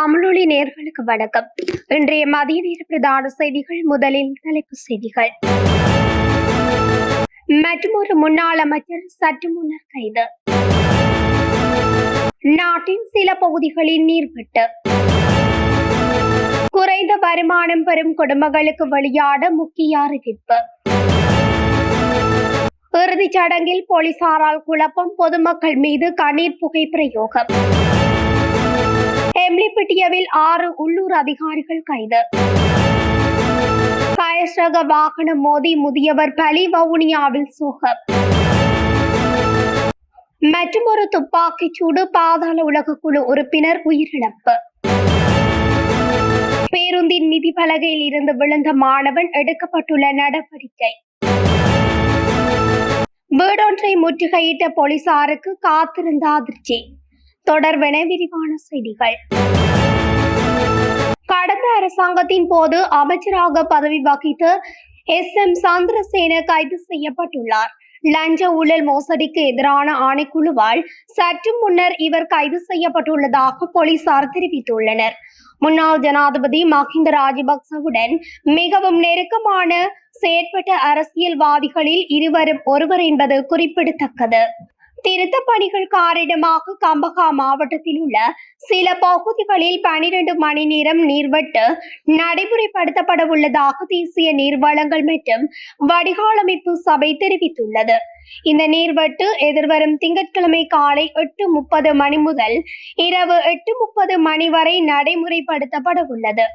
நேர்களுக்கு வணக்கம். இன்றைய மதிய நேர பிரதான செய்திகள் முதலில் தலைப்புச் செய்திகள். மற்றொரு முன்னாள் அமைச்சர் சற்று முன்னர் கைது. நாட்டின் சில பகுதிகளில் நீர்வெட்டு. குறைந்த வருமானம் பெறும் குடும்பங்களுக்கு வெளியான முக்கிய அறிவிப்பு. இறுதிச் சடங்கில் போலீசாரால் குழப்பம் பொதுமக்கள் மீது கண்ணீர் புகை பிரயோகம். எம்லிப்பிட்டியவில் ஆறு உள்ளூர் அதிகாரிகள் கைது. பயசக வாகனம் மோதி முதியவர் பலி வவுனியாவில் சோகம். மற்றொரு துப்பாக்கிச் சூடு பாதாள உலக குழு உறுப்பினர் உயிரிழப்பு. பேருந்தின் மிதிப்பலகையில் இருந்து விழுந்த மாணவன் எடுக்கப்பட்டுள்ள நடவடிக்கை. வீடொன்றை முற்றுகையிட்ட போலீசாருக்கு காத்திருந்த அதிர்ச்சி. தொடர்பென விரிவான செய்திகள். கடந்த அரசாங்கத்தின் போது அமைச்சராக பதவி வகித்த எஸ். எம். சந்திரசேன கைது செய்யப்பட்டுள்ளார். லஞ்ச ஊழல் மோசடிக்கு எதிரான ஆணைக்குழுவால் சற்று முன்னர் இவர் கைது செய்யப்பட்டுள்ளதாக போலீசார் தெரிவித்துள்ளனர். முன்னாள் ஜனாதிபதி மஹிந்த ராஜபக்சவுடன் மிகவும் நெருக்கமான செயற்பட்ட அரசியல்வாதிகளில் இருவரும் ஒருவர் என்பது குறிப்பிடத்தக்கது. திருத்த பணிகள் காரணமாக கம்பகா மாவட்டத்தில் உள்ள சில பகுதிகளில் பனிரெண்டு மணி நேரம் நீர்வெட்டு நடைமுறைப்படுத்தப்பட உள்ளதாக தேசிய நீர்வளங்கள் மற்றும் வடிகாலமைப்பு சபை தெரிவித்துள்ளது. இந்த நீர்வெட்டு எதிர்வரும் திங்கட்கிழமை காலை எட்டு முப்பது மணி முதல் இரவு எட்டு முப்பது மணி வரை நடைமுறைப்படுத்தப்பட உள்ளது.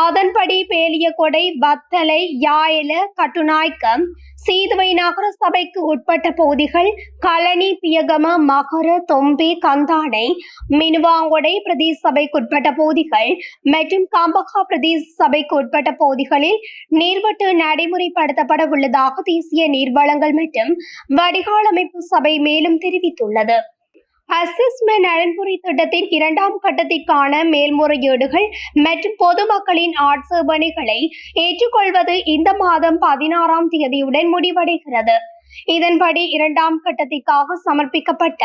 அதன்படி பேலியகொடை வத்தலை யாயல கட்டுநாய்க்கம் சீதுவை நகர சபைக்கு உட்பட்ட பகுதிகள் களனி பியகம மகர தொம்பி கந்தானை மினுவாங்கொடை பிரதேச சபைக்கு உட்பட்ட பகுதிகள் மற்றும் காம்பகா பிரதேச சபைக்கு உட்பட்ட பகுதிகளில் நீர்வட்டு நடைமுறைப்படுத்தப்பட உள்ளதாக தேசிய நீர்வளங்கள் மற்றும் வடிகாலமைப்பு சபை மேலும் தெரிவித்துள்ளது. அசஸ்மெண்ட் நலன்புரி திட்டத்தின் இரண்டாம் கட்டத்திற்கான மேல்முறையீடுகள் மற்றும் பொதுமக்களின் ஆட்சேபனைகளை ஏற்றுக்கொள்வது இந்த மாதம் பதினாறாம் தேதியுடன் முடிவடைகிறது. இதன்படி இரண்டாம் கட்டத்திற்காக சமர்ப்பிக்கப்பட்ட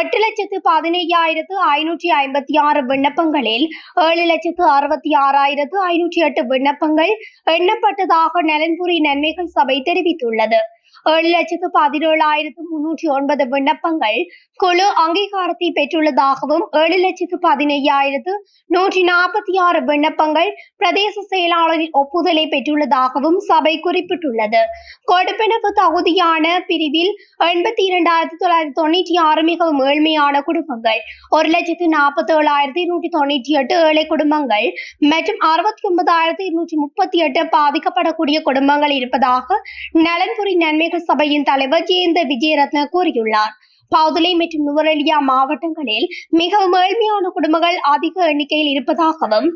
எட்டு லட்சத்து பதினையாயிரத்து ஐநூற்றி ஐம்பத்தி ஆறு விண்ணப்பங்களில் ஏழு லட்சத்து அறுபத்தி ஆறாயிரத்து ஐநூற்றி எட்டு விண்ணப்பங்கள் எண்ணப்பட்டதாக நலன்புரி நன்மைகள் சபை தெரிவித்துள்ளது. ஏழு லட்சத்து பதினேழாயிரத்து முன்னூற்றி ஒன்பது விண்ணப்பங்கள் குழு அங்கீகாரத்தை பெற்றுள்ளதாகவும் ஏழு லட்சத்து பதினையாயிரத்து நூற்றி நாற்பத்தி ஆறு விண்ணப்பங்கள் பிரதேச செயலாளரின் ஒப்புதலை பெற்றுள்ளதாகவும் சபை குறிப்பிட்டுள்ளது கொடுப்பெனவு தகுதியான பிரிவில் எண்பத்தி இரண்டாயிரத்தி தொள்ளாயிரத்தி தொண்ணூற்றி ஆறு மிகவும் ஏழ்மையான குடும்பங்கள் ஒரு லட்சத்து நாற்பத்தி ஏழாயிரத்தி நூற்றி தொண்ணூற்றி எட்டு ஏழை குடும்பங்கள் மற்றும் அறுபத்தி ஒன்பதாயிரத்தி இருநூற்றி முப்பத்தி எட்டு பாதிக்கப்படக்கூடிய குடும்பங்கள் இருப்பதாக நலன்புரி நன்மைகள் சபையின் தலைவர் ஜெயந்த விஜயரத்ன கூறியுள்ளார். பாதுலை மற்றும் நுவரெலியா மாவட்டங்களில் மிகவும் ஏழ்மையான குடும்பங்கள் அதிக எண்ணிக்கையில் இருப்பதாகவும்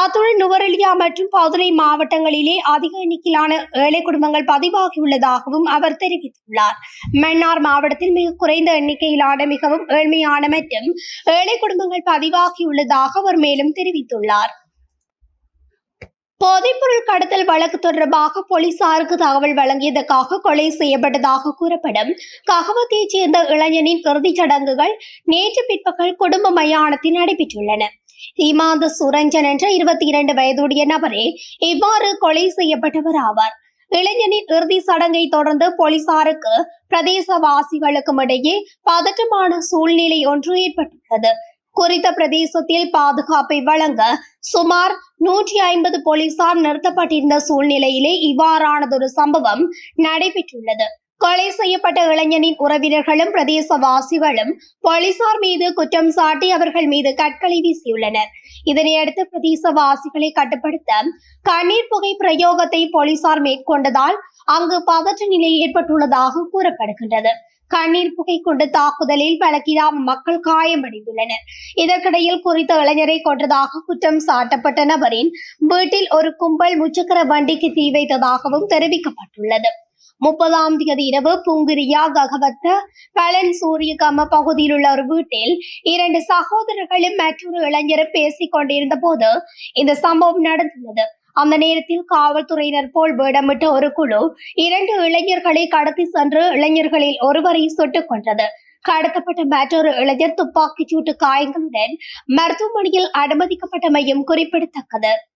அத்துடன் நுவரெலியா மற்றும் பாதுலை மாவட்டங்களிலே அதிக எண்ணிக்கையிலான ஏழை குடும்பங்கள் பதிவாகியுள்ளதாகவும் அவர் தெரிவித்துள்ளார். மன்னார் மாவட்டத்தில் மிக குறைந்த எண்ணிக்கையிலான மிகவும் ஏழ்மையான மற்றும் ஏழை குடும்பங்கள் பதிவாகியுள்ளதாக அவர் மேலும் தெரிவித்துள்ளார். போதைப்பொருள் கடத்தல் வழக்கு தொடர்பாக போலீசாருக்கு தகவல் வழங்கியதற்காக கொலை செய்யப்பட்டதாக கூறப்படும். ககவத்தைச் சேர்ந்த இளைஞனின் இறுதிச் சடங்குகள் நேற்று பிற்பகல் குடும்ப மயானத்தில் நடைபெற்றுள்ளன. இமாந்த சுரஞ்சன் என்ற இருபத்தி இரண்டு வயதுடைய நபரே இவ்வாறு கொலை செய்யப்பட்டவர் ஆவார். இளைஞனின் இறுதி சடங்கை தொடர்ந்து போலீசாருக்கு பிரதேசவாசிகளுக்கும் இடையே பதட்டமான சூழ்நிலை ஒன்று ஏற்பட்டுள்ளது. குறித்த பிரதேசத்தில் பாதுகாப்பை வழங்க சுமார் நூற்றி ஐம்பது போலீசார் நிறுத்தப்பட்டிருந்த சூழ்நிலையிலே இவ்வாறானதொரு சம்பவம் நடைபெற்றுள்ளது. கொலை செய்யப்பட்ட இளைஞனின் உறவினர்களும் பிரதேசவாசிகளும் போலீசார் மீது குற்றம் சாட்டி அவர்கள் மீது கற்களை வீசியுள்ளனர். இதனையடுத்து பிரதேசவாசிகளை கட்டுப்படுத்த கண்ணீர் புகை பிரயோகத்தை போலீசார் மேற்கொண்டதால் அங்கு பதற்ற நிலை ஏற்பட்டுள்ளதாக கூறப்படுகின்றது. கண்ணீர் புகை கொண்டு தாக்குதலில் பல கிராம மக்கள் காயமடைந்துள்ளனர். இதற்கிடையில் குறித்த இளைஞரை கொன்றதாக குற்றம் சாட்டப்பட்ட நபரின் வீட்டில் ஒரு கும்பல் முச்சக்கர வண்டிக்கு தீ வைத்ததாகவும் தெரிவிக்கப்பட்டுள்ளது. முப்பதாம் தேதி இரவு புங்கிரியா ககவத்த பலன் சூரியகம பகுதியில் உள்ள ஒரு வீட்டில் இரண்டு சகோதரர்களும் மற்றொரு இளைஞரும் பேசிக் கொண்டிருந்த போது இந்த சம்பவம் நடந்துள்ளது. அந்த நேரத்தில் காவல்துறையினர் போல் வேடமிட்ட ஒரு குழு இரண்டு இளைஞர்களை கடத்தி சென்று இளைஞர்களில் ஒருவரை சுட்டுக் கொன்றது. கடத்தப்பட்ட மற்றொரு இளைஞர் துப்பாக்கிச்சூட்டு காயங்களுடன் மருத்துவமனையில் அனுமதிக்கப்பட்டமையும் குறிப்பிடத்தக்கது.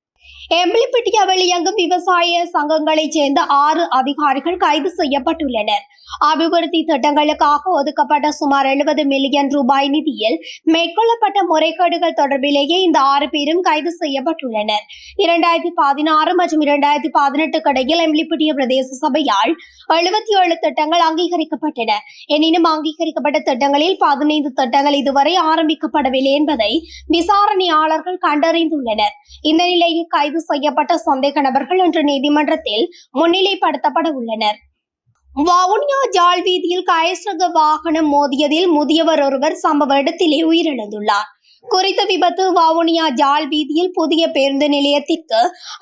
எம்பிளிப்பட்டியாவில் இயங்கும் விவசாய சங்கங்களைச் சேர்ந்த ஆறு அதிகாரிகள் கைது செய்யப்பட்டுள்ளனர். அபிவிருத்தி திட்டங்களுக்காக ஒதுக்கப்பட்ட சுமார் எழுபது மில்லியன் ரூபாய் நிதியில் மேற்கொள்ளப்பட்ட முறைகேடுகள் தொடர்பிலேயே இந்த ஆறு பேரும் கைது செய்யப்பட்டுள்ளனர். இரண்டாயிரத்தி பதினாறு மற்றும் இரண்டாயிரத்தி பதினெட்டுக்கு இடையில் எம்பிளிப்பட்டிய பிரதேச சபையால் எழுபத்தி ஏழு திட்டங்கள் அங்கீகரிக்கப்பட்டன. எனினும் அங்கீகரிக்கப்பட்ட திட்டங்களில் பதினைந்து திட்டங்கள் இதுவரை ஆரம்பிக்கப்படவில்லை என்பதை விசாரணையாளர்கள் கண்டறிந்துள்ளனர். இந்த நிலையில் கைது செய்யப்பட்ட சந்தேக நபர்கள் இன்று நீதிமன்றத்தில் முன்னிலைப்படுத்தப்பட உள்ளனர். வவுனியா ஜாழ் வீதியில் கயசக வாகனம் மோதியதில் முதியவர் ஒருவர் சம்பவ இடத்திலே உயிரிழந்துள்ளார். குறித்த விபத்து வவுனியா ஜாழ் வீதியில் புதிய பேருந்து நிலையத்திற்கு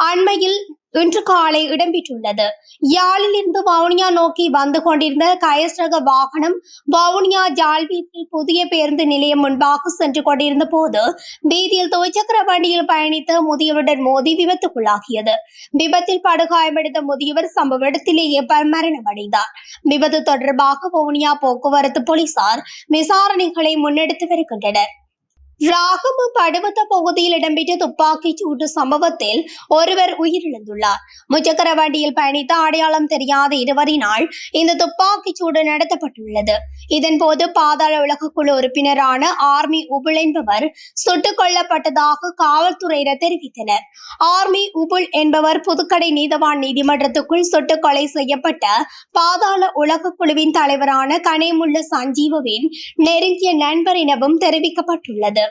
அண்மையில் இன்று காலை இடம்பெற்றுள்ளது. யாழில் இருந்து வவுனியா நோக்கி வந்து கொண்டிருந்த கயஸ்ரக வாகனம் வவுனியா ஜாழ் புதிய பேருந்து நிலையம் முன்பாக சென்று கொண்டிருந்த போது வீதியில் துவைச்சக்கர வண்டியில் பயணித்த முதியவருடன் மோதி விபத்துக்குள்ளாகியது. விபத்தில் படுகாயமடைந்த முதியவர் சம்பவ இடத்திலேயே மரணமடைந்தார் விபத்து தொடர்பாக வவுனியா போக்குவரத்து போலீசார் விசாரணைகளை முன்னெடுத்து வருகின்றனர். ராகம படுவத்த பகுதியில் இடம்பெற்ற துப்பாக்கிச் சூட்டு சம்பவத்தில் ஒருவர் உயிரிழந்துள்ளார் முச்சக்கர வண்டியில் பயணித்த அடையாளம் தெரியாத இருவரினால் இந்த துப்பாக்கிச் சூடு நடத்தப்பட்டுள்ளது இதன்போது பாதாள உலகக்குழு உறுப்பினரான ஆர்மி உபுல் என்பவர் சுட்டுக் கொல்லப்பட்டதாக காவல்துறையினர் தெரிவித்தனர் ஆர்மி உபுல் என்பவர் புதுக்கடை நீதவான் நீதிமன்றத்துக்குள் சுட்டுக் கொலை செய்யப்பட்ட பாதாள உலகக்குழுவின் தலைவரான கனேமுள்ள சஞ்சீவவின் நெருங்கிய நண்பர் எனவும் தெரிவிக்கப்பட்டுள்ளது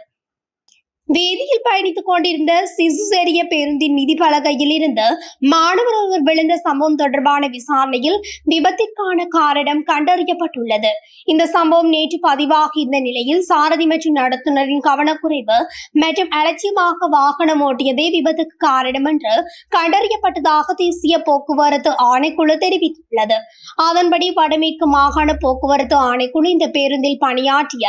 வீதியில் பயணித்துக் கொண்டிருந்த சிசுசேரிய பேருந்தின் மிதி பலகையில் இருந்து மாணவர் ஒருவர் விழுந்த சம்பவம் தொடர்பான விசாரணையில் விபத்திற்கான காரணம் கண்டறியப்பட்டுள்ளது. இந்த சம்பவம் நேற்று பதிவாகி இருந்த நிலையில் சாரதி மற்றும் நடத்துனரின் கவனக்குறைவு மற்றும் அலட்சியமாக வாகனம் ஓட்டியதே விபத்துக்கு காரணம் என்று கண்டறியப்பட்டதாக தேசிய போக்குவரத்து ஆணைக்குழு தெரிவித்துள்ளது. அதன்படி வடமேற்கு மாகாண போக்குவரத்து ஆணைக்குழு இந்த பேருந்தில் பணியாற்றிய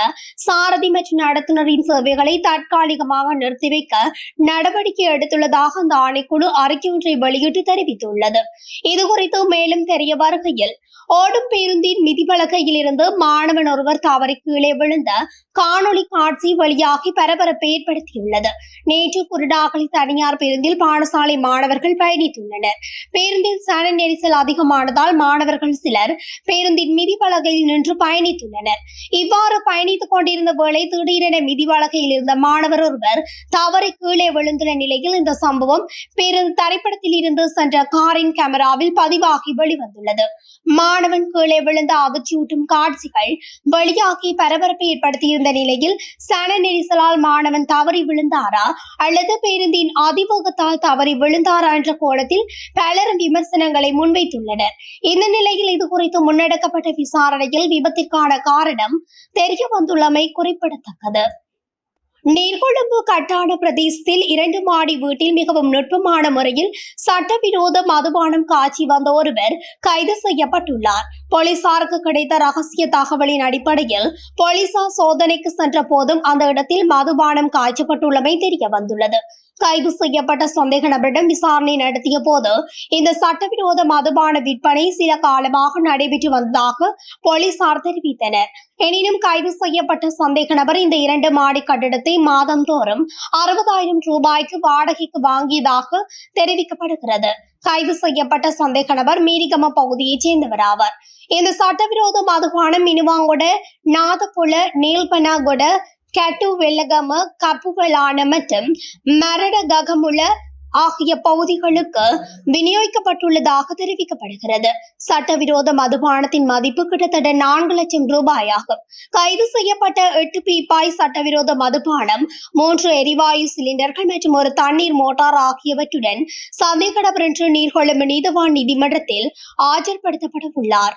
சாரதி மற்றும் நடத்துனரின் சேவைகளை தற்காலிகமாக நிறுத்தி வைக்க நடவடிக்கை எடுத்துள்ளதாக அந்த ஆணைக்குழு அறிக்கை ஒன்றை வெளியிட்டு தெரிவித்துள்ளது. இதுகுறித்து மேலும் தெரிய வருகையில் ஓடும் பேருந்தின் மிதிபலகையில் இருந்து மாணவன் ஒருவர் தவறி கீழே விழுந்த காணொளி காட்சி வழியாகி பரபரப்பை ஏற்படுத்தியுள்ளது. நேற்று குருடாகலி தனியார் பேருந்தில் பாடசாலை மாணவர்கள் பயணித்துள்ளனர். பேருந்தில் சன நெரிசல் அதிகமானதால் மாணவர்கள் சிலர் பேருந்தின் மிதிப்பலகையில் நின்று பயணித்துள்ளனர். இவ்வாறு பயணித்துக் கொண்டிருந்த வேளை திடீரென மிதிவலகையில் இருந்த மாணவர் ஒருவர் தவறி கீழே விழுந்துள்ள நிலையில் இந்த சம்பவம் பேருந்து தரைப்படத்தில் இருந்து சென்ற காரின் கேமராவில் பதிவாகி வெளிவந்துள்ளது. மாணவன் கீழே விழுந்த அதிர்ச்சியூட்டும் காட்சிகள் வெளியாகி பரபரப்பை ஏற்படுத்தியிருந்த நிலையில் சன நெரிசலால் மாணவன் தவறி விழுந்தாரா? அல்லது பேருந்தின் அதிவேகத்தால் தவறி விழுந்தாரா என்ற கோணத்தில் பலரும் விமர்சனங்களை முன்வைத்துள்ளனர். இந்த நிலையில் இது குறித்து முன்னெடுக்கப்பட்ட விசாரணையில் விபத்திற்கான காரணம் தெரிய வந்துள்ளமை குறிப்பிடத்தக்கது. நீர்கொழும்பு கட்டான பிரதேசத்தில் இரண்டு மாடி வீட்டில் மிகவும் நுட்பமான முறையில் சட்டவிரோத மதுபானம் காய்ச்சி வந்த ஒருவர் கைது செய்யப்பட்டுள்ளார். போலீசாருக்கு கிடைத்த ரகசிய தகவலின் அடிப்படையில் போலீசார் சோதனைக்கு சென்ற போதும் அந்த இடத்தில் மதுபானம் காய்ச்சப்பட்டுள்ளமை தெரிய வந்துள்ளது கைது செய்யப்பட்ட சந்தேக நபரிடம் விசாரணை நடத்திய போது இந்த சட்டவிரோத மதுபான விற்பனை சில காலமாக நடைபெற்று வந்ததாக போலீசார் தெரிவித்தனர். எனினும் கைது செய்யப்பட்ட சந்தேக நபர் இந்த இரண்டு மாடி கட்டிடத்தை மாதந்தோறும் அறுபதாயிரம் ரூபாய்க்கு வாடகைக்கு வாங்கியதாக தெரிவிக்கப்படுகிறது. கைது செய்யப்பட்ட சந்தேக நபர் மீரிகம பகுதியைச் சேர்ந்தவர் ஆவார் இந்த சட்டவிரோத மதுபானம் மினுவாங்கொட நாதப்புல நீல்பனாகொட கட்டு வெள்ளகம கப்புகளான மற்றும் மரடகமுல ஆகிய பகுதிகளுக்கு விநியோகிக்கப்பட்டுள்ளதாக தெரிவிக்கப்படுகிறது. சட்டவிரோத மதுபானத்தின் மதிப்பு கிட்டத்தட்ட நான்கு லட்சம் ரூபாயாகும். கைது செய்யப்பட்ட எட்டு பீப்பாய் சட்டவிரோத மதுபானம் மூன்று எரிவாயு சிலிண்டர்கள் மற்றும் ஒரு தண்ணீர் மோட்டார் ஆகியவற்றுடன் சந்தேக நீர்கொழும்பு நீதவான் நீதிமன்றத்தில் ஆஜர்படுத்தப்பட உள்ளார்